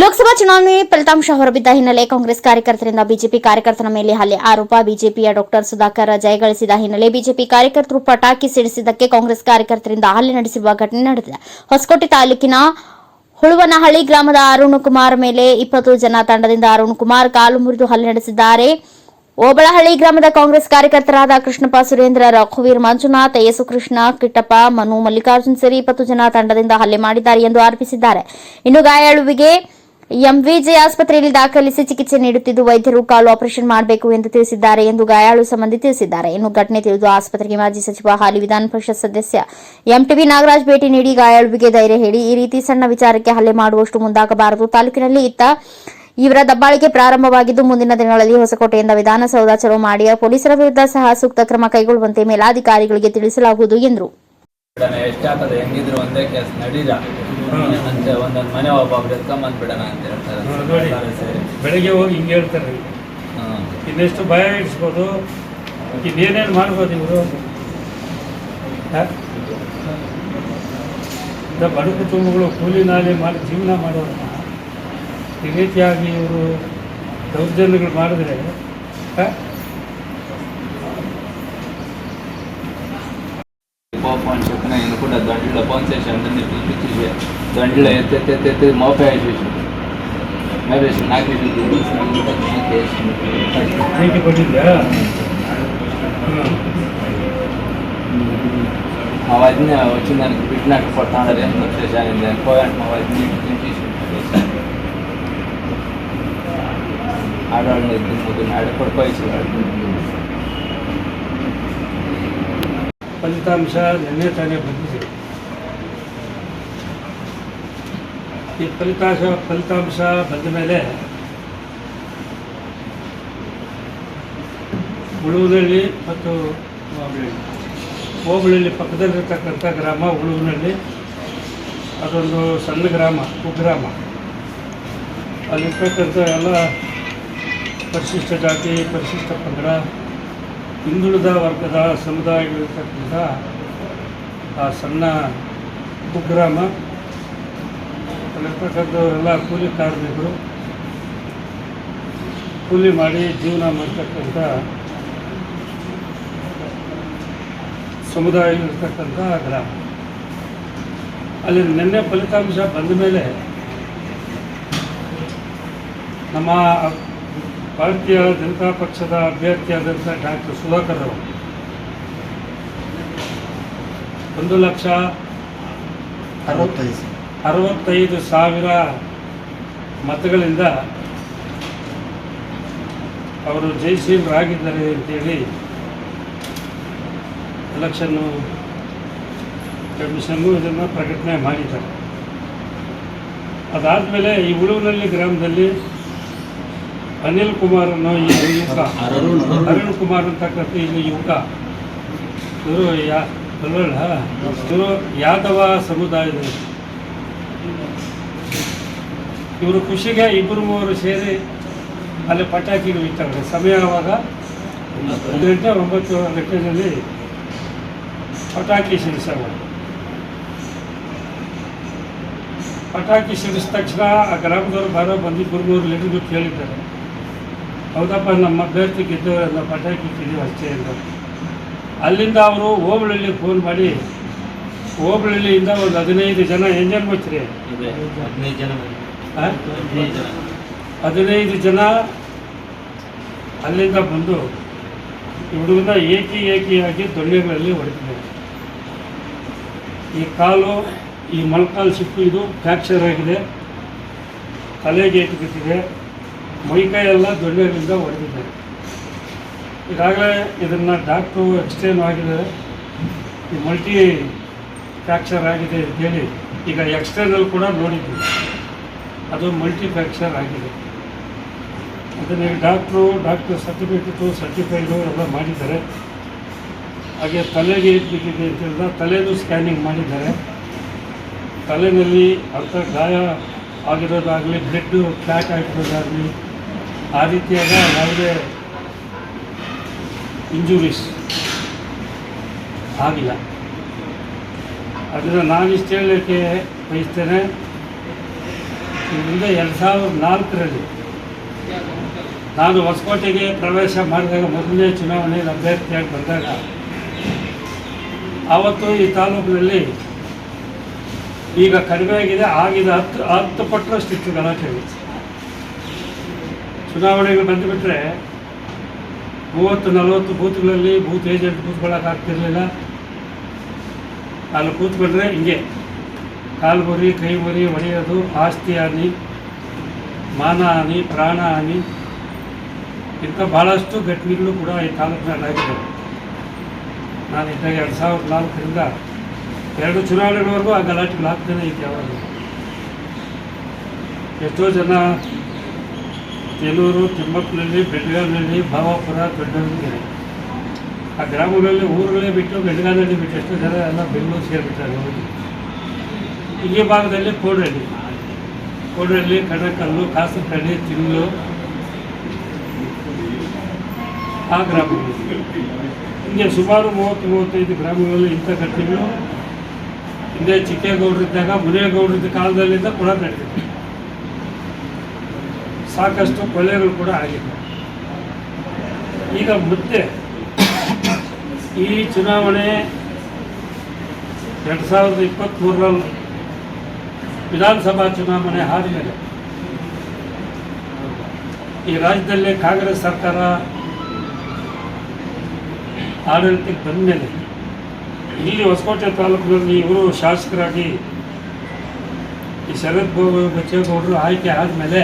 ಲೋಕಸಭಾ ಚುನಾವಣೆ ಫಲಿತಾಂಶ ಹೊರಬಿದ್ದ ಹಿನ್ನೆಲೆ ಕಾಂಗ್ರೆಸ್ ಕಾರ್ಯಕರ್ತರಿಂದ ಬಿಜೆಪಿ ಕಾರ್ಯಕರ್ತನ ಮೇಲೆ ಹಲ್ಲೆ ಆರೋಪ. ಬಿಜೆಪಿಯ ಡಾಕ್ಟರ್ ಸುಧಾಕರ್ ಜಯಗಳಿಸಿದ ಹಿನ್ನೆಲೆ ಬಿಜೆಪಿ ಕಾರ್ಯಕರ್ತರು ಪಟಾಕಿ ಸಿಡಿಸಿದ್ದಕ್ಕೆ ಕಾಂಗ್ರೆಸ್ ಕಾರ್ಯಕರ್ತರಿಂದ ಹಲ್ಲೆ ನಡೆಸಿರುವ ಘಟನೆ ನಡೆದಿದೆ. ಹೊಸಕೋಟೆ ತಾಲೂಕಿನ ಹುಳುವನಹಳ್ಳಿ ಗ್ರಾಮದ ಅರುಣ್ ಕುಮಾರ್ ಮೇಲೆ ಇಪ್ಪತ್ತು ಜನ ತಂಡದಿಂದ ಅರುಣ್ ಕುಮಾರ್ ಕಾಲು ಮುರಿದು ಹಲ್ಲೆ ನಡೆಸಿದ್ದಾರೆ. ಓಬಳಹಳ್ಳಿ ಗ್ರಾಮದ ಕಾಂಗ್ರೆಸ್ ಕಾರ್ಯಕರ್ತರಾದ ಕೃಷ್ಣಪ್ಪ, ಸುರೇಂದ್ರ, ರಘುವೀರ್, ಮಂಜುನಾಥ್, ಯೇಸುಕೃಷ್ಣ, ಕಿಟ್ಟಪ್ಪ, ಮನು ಮಲ್ಲಿಕಾರ್ಜುನ್ ಸೇರಿ ಇಪ್ಪತ್ತು ಜನ ತಂಡದಿಂದ ಹಲ್ಲೆ ಮಾಡಿದ್ದಾರೆ ಎಂದು ಆರೋಪಿಸಿದ್ದಾರೆ. ಇನ್ನು ಗಾಯಾಳುವಿಗೆ ಎಂವಿಜೆ ಆಸ್ಪತ್ರೆಯಲ್ಲಿ ದಾಖಲಿಸಿ ಚಿಕಿತ್ಸೆ ನೀಡುತ್ತಿದ್ದು ವೈದ್ಯರು ಕಾಲು ಆಪರೇಷನ್ ಮಾಡಬೇಕು ಎಂದು ತಿಳಿಸಿದ್ದಾರೆ ಎಂದು ಗಾಯಾಳು ಸಂಬಂಧಿ ತಿಳಿಸಿದ್ದಾರೆ. ಇನ್ನು ಘಟನೆ ತಿಳಿದು ಆಸ್ಪತ್ರೆಗೆ ಮಾಜಿ ಸಚಿವ ಹಾಲಿ ವಿಧಾನ ಪರಿಷತ್ ಸದಸ್ಯ ಎಂಟಿಬಿ ನಾಗರಾಜ್ ಭೇಟಿ ನೀಡಿ ಗಾಯಾಳುವಿಗೆ ಧೈರ್ಯ ಹೇಳಿ, ಈ ರೀತಿ ಸಣ್ಣ ವಿಚಾರಕ್ಕೆ ಹಲ್ಲೆ ಮಾಡುವಷ್ಟು ಮುಂದಾಗಬಾರದು. ತಾಲೂಕಿನಲ್ಲಿ ಇತ್ತ ಇವರ ದಬ್ಬಾಳಿಕೆ ಪ್ರಾರಂಭವಾಗಿದ್ದು ಮುಂದಿನ ದಿನಗಳಲ್ಲಿ ಹೊಸಕೋಟೆಯಿಂದ ವಿಧಾನಸೌಧ ಚಲೋ ಮಾಡಿ ಪೊಲೀಸರ ವಿರುದ್ಧ ಸಹ ಸೂಕ್ತ ಕ್ರಮ ಕೈಗೊಳ್ಳುವಂತೆ ಮೇಲಾಧಿಕಾರಿಗಳಿಗೆ ತಿಳಿಸಲಾಗುವುದು ಎಂದರು. ಅಂತ ಒಂದೊಂದು ಮನೆ ಒಬ್ಬೊಬ್ರು ಎತ್ಕೊಂಬಂದು ಬಿಡೋಣ ಅಂತ ಹೇಳ್ತಾರೆ. ಹಾ, ನೋಡಿ. ಎಲ್ಲರೂ ಸೇರಿ. ಬೆಳಗ್ಗೆ ಹೋಗಿ ಹಿಂಗೆ ಹೇಳ್ತಾರೆ. ಹ್ಮ್. ಇನ್ನೆಷ್ಟು ಭಯ ಇಡಿಸ್ಬೋದು? ಇನ್ನೇನೇನು ಮಾಡ್ಬೋದು ಇವರು? ಬಡ ಕುಟುಂಬಗಳು ಕೂಲಿ ನಾಲಿ ಮಾಡಿ ಜೀವನ ಮಾಡೋರನ್ನ ಈ ರೀತಿಯಾಗಿ ಇವರು ದೌರ್ಜನ್ಯಗಳು ಮಾಡಿದ್ರೆ ಪಾಪ అని చెప్పిన నేను కూడా దండలో పంచేసి అందరినీ పిలిపించేసి దండలో ఎత్తే మోపే వేసేసి మేరేసి నాకు ఇది అవన్నీ వచ్చిన దానికి బిడ్నాట్ కొట్టాడు ఏం వచ్చేసాను. దానికి పోయాను. అవన్నీ ఆడవాళ్ళని ఎత్తుకుంటుంది ఆడ కొడుకు వయసు ఆడుకుంటుంది ಫಲಿತಾಂಶ ನಿನ್ನೆ ತಾನೇ ಬಂದಿದೆ. ಈ ಫಲಿತಾಂಶ ಫಲಿತಾಂಶ ಬಂದ ಮೇಲೆ ಉಳುವಿನಲ್ಲಿ ಮತ್ತು ಹೋಬಳಿ. ಹೋಬಳಿಯಲ್ಲಿ ಪಕ್ಕದಲ್ಲಿರ್ತಕ್ಕಂಥ ಗ್ರಾಮ ಉಳುವಿನಲ್ಲಿ ಅದೊಂದು ಸಣ್ಣ ಗ್ರಾಮ ಕುಗ್ರಾಮ ಅಲ್ಲಿರ್ತಕ್ಕಂಥ ಎಲ್ಲ ಪರಿಶಿಷ್ಟ ಜಾತಿ, ಪರಿಶಿಷ್ಟ ಪಂಗಡ ಹಿಂದುಳಿದ ವರ್ಗದ ಸಮುದಾಯಗಳಿರ್ತಕ್ಕಂಥ ಆ ಸಣ್ಣ ಕುಗ್ರಾಮ ಅಲ್ಲಿರ್ತಕ್ಕಂಥ ಎಲ್ಲ ಕೂಲಿ ಕಾರ್ಮಿಕರು, ಕೂಲಿ ಮಾಡಿ ಜೀವನ ಮಾಡ್ತಕ್ಕಂಥ ಸಮುದಾಯಗಳಿರ್ತಕ್ಕಂಥ ಗ್ರಾಮ. ಅಲ್ಲಿ ನಿನ್ನೆ ಫಲಿತಾಂಶ ಬಂದ ಮೇಲೆ ನಮ್ಮ ಭಾರತೀಯ ಜನತಾ ಪಕ್ಷದ ಅಭ್ಯರ್ಥಿಯಾದಂಥ ಡಾಕ್ಟರ್ ಸುಧಾಕರ್ ಅವರು. ಒಂದು ಲಕ್ಷ ಅರವತ್ತೈದು. ಅರವತ್ತೈದು ಸಾವಿರ ಮತಗಳಿಂದ ಅವರು ಜಯಶೀಲರಾಗಿದ್ದಾರೆ ಅಂತೇಳಿ ಎಲೆಕ್ಷನ್ನು ಕಮಿಷನ್ನು ಇದನ್ನು ಪ್ರಕಟಣೆ ಮಾಡಿದ್ದಾರೆ. ಅದಾದಮೇಲೆ ಈ ಉಳುವಿನಲ್ಲಿ ಗ್ರಾಮದಲ್ಲಿ ಅನಿಲ್ ಕುಮಾರ್ ಅನ್ನೋ ಈ ಯುವಕ. ಅರುಣ್, ಕುಮಾರ್ ಅಂತಕ್ಕಂಥ ಇಲ್ಲಿ ಯುವಕ. ಇವರು ಯಾ ಅಲ್ವಲ್ಲ? ಇವರು ಯಾದವ ಸಮುದಾಯದ ಇವರು ಖುಷಿಗೆ ಇಬ್ಬರು ಮೂವರು ಸೇರಿ ಅಲ್ಲಿ ಪಟಾಕಿ ಇಟ್ಟವ್ರೆ ಸಮಯ ಆವಾಗ ಹದಿನೆಂಟು ಗಂಟೆ ಒಂಬತ್ತು ಗಂಟೆಯಲ್ಲಿ ಪಟಾಕಿ ಸಿಡಿಸವ ಪಟಾಕಿ ಸಿಡಿಸಿದ ತಕ್ಷಣ ಆ ಗ್ರಾಮದವ್ರು ಬರೋ ಬಂದು ಇಬ್ಬರು ಮೂರು ಲೀಟರ್ಗಳು ಕೇಳಿದ್ದಾರೆ. ಹೌದಪ್ಪ ನಮ್ಮ ಅಭ್ಯರ್ಥಿ ಗೆದ್ದವರು ಅಂತ ಪಟಾಕಿ ಕಿಡಿಯೋ ಅಷ್ಟೇ ಅಂತ ಅಲ್ಲಿಂದ ಅವರು ಹೋಬಳಿಯಲ್ಲಿ ಫೋನ್ ಮಾಡಿ ಹೋಬಳಿಯಿಂದ ಒಂದು ಹದಿನೈದು ಜನ ಎಂಜನ್ ಜನ ಗೊತ್ತ್ರಿ ಹದಿನೈದು ಜನ? ಹದಿನೈದು ಜನ ಅಲ್ಲಿಂದ ಬಂದು ಈ ಹುಡುಗನ ಏಕಿ ಏಕಿಯಾಗಿ ದೊಣ್ಣೆಗಳಲ್ಲಿ ಹೊಡಿತಿದ್ದಾರೆ ಈ ಕಾಲು ಈ ಮೊಳಕಾಲು ಸಿಕ್ಕು ಇದು ಫ್ರ್ಯಾಕ್ಚರ್ ಆಗಿದೆ. ತಲೆಗೆ ಏಟು ಬಿದ್ದಿದೆ. ಮೈಕೈ ಎಲ್ಲ ದೊಡ್ಡದಿಂದ ಹೊಡೆದಿದ್ದಾರೆ ಈಗಾಗಲೇ ಇದನ್ನು ಡಾಕ್ಟ್ರು ಎಕ್ಸ್ಟೇನ್ ಆಗಿದ್ದಾರೆ ಈ ಮಲ್ಟಿ ಫ್ರ್ಯಾಕ್ಚರ್ ಆಗಿದೆ ಅಂತೇಳಿ ಈಗ ಎಕ್ಸ್ರೇನಲ್ಲಿ ಕೂಡ ನೋಡಿದ್ವಿ ಅದು ಮಲ್ಟಿ ಫ್ರ್ಯಾಕ್ಚರ್ ಆಗಿದೆ. ಅದನ್ನು ಡಾಕ್ಟ್ರು, ಡಾಕ್ಟರ್ ಸರ್ಟಿಫಿಕೇಟು ಸರ್ಟಿಫೈಡು ಎಲ್ಲ ಮಾಡಿದ್ದಾರೆ. ಹಾಗೆ ತಲೆಗೆ ಬಿದ್ದಿದೆ ಅಂತ ಹೇಳಿದ ತಲೆನೂ ಸ್ಕ್ಯಾನಿಂಗ್ ಮಾಡಿದ್ದಾರೆ. ತಲೆಯಲ್ಲಿ ಅರ್ಥ ಗಾಯ ಆಗಿರೋದಾಗಲಿ ಬ್ಲಡ್ಡು ಫ್ಲ್ಯಾಟ್ ಆಗಿರೋದಾಗಲಿ ಆ ರೀತಿಯಾದ ಯಾವುದೇ ಇಂಜುರೀಸ್ ಆಗಿಲ್ಲ. ಅದನ್ನು ನಾನು ಇಷ್ಟು ಹೇಳಲಿಕ್ಕೆ ಬಯಸ್ತೇನೆ ಇದರಿಂದ ಎರಡು ಸಾವಿರದ ನಾಲ್ಕರಲ್ಲಿ ನಾನು ಹೊಸಕೋಟೆಗೆ ಪ್ರವೇಶ ಮಾಡಿದಾಗ ಮೊದಲನೇ ಚುನಾವಣೆಯಲ್ಲಿ ಅಭ್ಯರ್ಥಿಯಾಗಿ ಬಂದಾಗ ಆವತ್ತು ಈ ತಾಲೂಕಿನಲ್ಲಿ ಈಗ ಕಡಿಮೆ ಆಗಿದೆ ಆಗಿದೆ ಹತ್ತು ಹತ್ತು ಪಟ್ಟರಷ್ಟು ಇತ್ತು ಗಲಾಟೆಗಳು. ಚುನಾವಣೆಗಳು ಬಂದುಬಿಟ್ರೆ ಮೂವತ್ತು, ನಲವತ್ತು ಬೂತ್ಗಳಲ್ಲಿ ಬೂತ್ ಏಜೆಂಟ್ ಕೂತ್ಕೊಳ್ಳೋಕ್ಕಾಗ್ತಿರ್ಲಿಲ್ಲ ಅಲ್ಲಿ ಕೂತ್ಕೊಂಡ್ರೆ ಹಿಂಗೆ. ಕಾಲು ಮುರಿ, ಕೈ ಮುರಿ ಹೊಡೆಯೋದು ಆಸ್ತಿ ಹಾನಿ, ಮಾನ ಹಾನಿ, ಪ್ರಾಣ ಹಾನಿ. ಇಂಥ ಭಾಳಷ್ಟು ಘಟನೆಗಳು ಕೂಡ ಈ ತಾಲೂಕಿನಲ್ಲಿ ಆಗಿದೆ ನಾನು ಇದ್ದಾಗ ಎರಡು ಸಾವಿರದ ನಾಲ್ಕರಿಂದ ಎರಡು ಚುನಾವಣೆಗಳವರೆಗೂ ಆ ಗಲಾಟೆಗಳು ಆಗ್ತಾನೆ ಇತ್ತು ಯಾವಾಗ ಎಷ್ಟೋ ಜನ ತೆಲೂರು ತಿಮ್ಮಕ್ಕನಲ್ಲಿ ಬೆಳಗಾವಿನಲ್ಲಿ ಭಾವಾಪುರ ದೊಡ್ಡವರಿಗೆ ಆ ಗ್ರಾಮಗಳಲ್ಲಿ ಊರುಗಳೇ ಬಿಟ್ಟು ಬೆಳಗಾವಿನಲ್ಲಿ ಬಿಟ್ಟು ಎಷ್ಟು ಜನ ಎಲ್ಲ ಬೆಂಗಳೂರು ಸೇರಿಬಿಟ್ಟಾರೆ ಈ ಭಾಗದಲ್ಲಿ ಕೋಡಹಳ್ಳಿ ಕೋಡಹಳ್ಳಿ ಕಡಕಲ್ಲು ಕಾಸರಕಳ್ಳಿ ತಿಂಗಳು. ಆ ಗ್ರಾಮಗಳು. ಹಿಂಗೆ ಸುಮಾರು ಮೂವತ್ತು, ಮೂವತ್ತೈದು ಗ್ರಾಮಗಳಲ್ಲಿ ಇಂಥ ಘಟನೆಗಳು ಹಿಂದೆ ಚಿಕ್ಕೇಗೌಡರಿದ್ದಾಗ ಮುನೇಗೌಡರಿದ್ದ ಕಾಲದಲ್ಲಿಂದ ಕೂಡ ನಡೆದಿದೆ. ಸಾಕಷ್ಟು ಕೊಲೆಗಳು ಕೂಡ ಆಗಿದೆ. ಈಗ ಮತ್ತೆ ಈ ಚುನಾವಣೆ ಎರಡು ಸಾವಿರದ ಇಪ್ಪತ್ತ್ಮೂರರಲ್ಲಿ ವಿಧಾನಸಭಾ ಚುನಾವಣೆ ಆದಮೇಲೆ ಈ ರಾಜ್ಯದಲ್ಲಿ ಕಾಂಗ್ರೆಸ್ ಸರ್ಕಾರ ಆಡಳಿತಕ್ಕೆ ಬಂದ ಮೇಲೆ ಇಲ್ಲಿ ಹೊಸಕೋಟೆ ತಾಲೂಕಿನಲ್ಲಿ ಇವರು ಶಾಸಕರಾಗಿ ಈ ಶರದ್ ಬಚ್ಚೇಗೌಡರು ಆಯ್ಕೆ ಆದಮೇಲೆ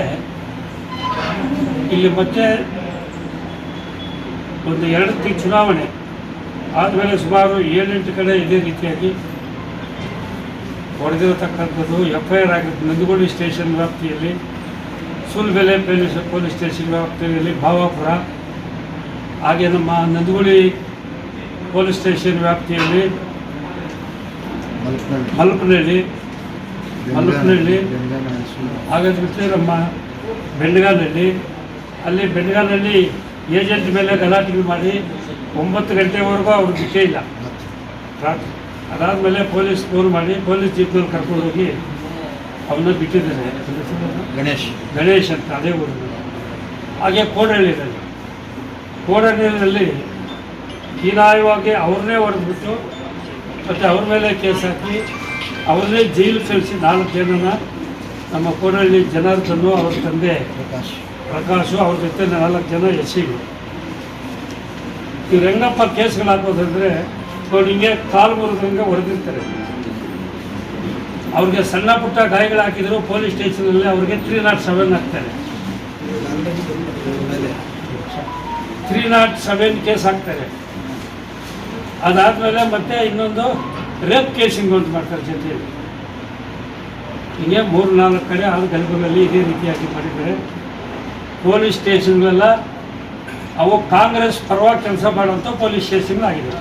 ಇಲ್ಲಿ ಮತ್ತೆ ಒಂದು ಎರಡು ತಿಂಗಳು ಚುನಾವಣೆ. ಆದಮೇಲೆ ಸುಮಾರು ಏಳೆಂಟು ಕಡೆ ಇದೇ ರೀತಿಯಾಗಿ ಹೊಡೆದಿರತಕ್ಕಂಥದ್ದು F I R Nandagudi station ವ್ಯಾಪ್ತಿಯಲ್ಲಿ ಸುಲ್ಬೆಲೆ ಪೊಲೀಸ್ ಪೊಲೀಸ್ ಸ್ಟೇಷನ್ ವ್ಯಾಪ್ತಿಯಲ್ಲಿ ಭಾವಾಪುರ ಹಾಗೆ ನಮ್ಮ ನಂದಗುಡಿ ಪೊಲೀಸ್ ಸ್ಟೇಷನ್ ವ್ಯಾಪ್ತಿಯಲ್ಲಿ ಮಲ್ಪನಹಳ್ಳಿ. ಮಲ್ಪನಹಳ್ಳಿ ಹಾಗಾದ್ರೆ ನಮ್ಮ ಬೆಂಡಗಾಲಲ್ಲಿ ಅಲ್ಲಿ ಬೆಂಡಗಾಲಲ್ಲಿ ಏಜೆಂಟ್ ಮೇಲೆ ಗಲಾಟೆಗಳು ಮಾಡಿ ಒಂಬತ್ತು ಗಂಟೆವರೆಗೂ ಅವ್ರು ಬಿಟ್ಟೇ ಇಲ್ಲ. ರಾತ್ರಿ. ಅದಾದಮೇಲೆ ಪೊಲೀಸ್ ಫೋನ್ ಮಾಡಿ ಪೊಲೀಸ್ ಜೀಪ್ನಲ್ಲಿ ಕರ್ಕೊಂಡು ಹೋಗಿ ಅವನ್ನ ಬಿಟ್ಟಿದ್ದಾರೆ? ಗಣೇಶ್. ಗಣೇಶ್ ಅಂತ ಅದೇ ಊರು. ಹಾಗೆ ಕೋಡಹಳ್ಳಿನಲ್ಲಿ ಕೋಡಹಳ್ಳಿನಲ್ಲಿ ಹೀನಾಯವಾಗಿ ಅವ್ರನ್ನೇ ಹೊಡೆದ್ಬಿಟ್ಟು ಮತ್ತು ಅವ್ರ ಮೇಲೆ ಕೇಸ್ ಹಾಕಿ ಅವ್ರನ್ನೇ ಜೈಲು ಕಳಿಸಿ ನಾಲ್ಕು ಜನನ ನಮ್ಮ ಕೋಡಹಳ್ಳಿ ಜನಾರ್ದನ್ನು ಅವ್ರ ತಂದೆ ಪ್ರಕಾಶ್ ಪ್ರಕಾಶು ಅವ್ರ ಜೊತೆ ನಾಲ್ಕು ಜನ ಎಸ್ಸಿಗಳು. ಇವ್ರು ಹೆಂಗಪ್ಪ ಕೇಸ್ಗಳು ಹಾಕೋದಂದ್ರೆ, ಅವ್ರು ಹಿಂಗೆ ಕಾಲು ಮುರಿದಂಗೆ ಹೊಡೆದಿರ್ತಾರೆ. ಅವ್ರಿಗೆ ಸಣ್ಣ ಪುಟ್ಟ ಗಾಯಗಳು ಹಾಕಿದ್ರು ಪೊಲೀಸ್ ಸ್ಟೇಷನಲ್ಲಿ ಅವ್ರಿಗೆ ತ್ರೀ ನಾಟ್ ಸೆವೆನ್ ಹಾಕ್ತಾರೆ. ತ್ರೀ ನಾಟ್ ಸೆವೆನ್ ಕೇಸ್ ಹಾಕ್ತಾರೆ. ಅದಾದಮೇಲೆ ಮತ್ತೆ ಇನ್ನೊಂದು ರೇಪ್ ಕೇಸಿಂಗ್ ಅಂತ ಮಾಡ್ತಾರೆ ಜೊತೆಯಲ್ಲಿ. ಹಿಂಗೆ ಮೂರು ನಾಲ್ಕು ಕಡೆ ಆರು ಗಲಭೆಗಳಲ್ಲಿ ಇದೇ ರೀತಿಯಾಗಿ ಮಾಡಿದ್ದಾರೆ. ಪೊಲೀಸ್ ಸ್ಟೇಷನ್ಗಳೆಲ್ಲ, ಅವು ಕಾಂಗ್ರೆಸ್ ಪರವಾಗಿ ಕೆಲಸ ಮಾಡುವಂಥ ಪೊಲೀಸ್ ಸ್ಟೇಷನ್ ಆಗಿದೆ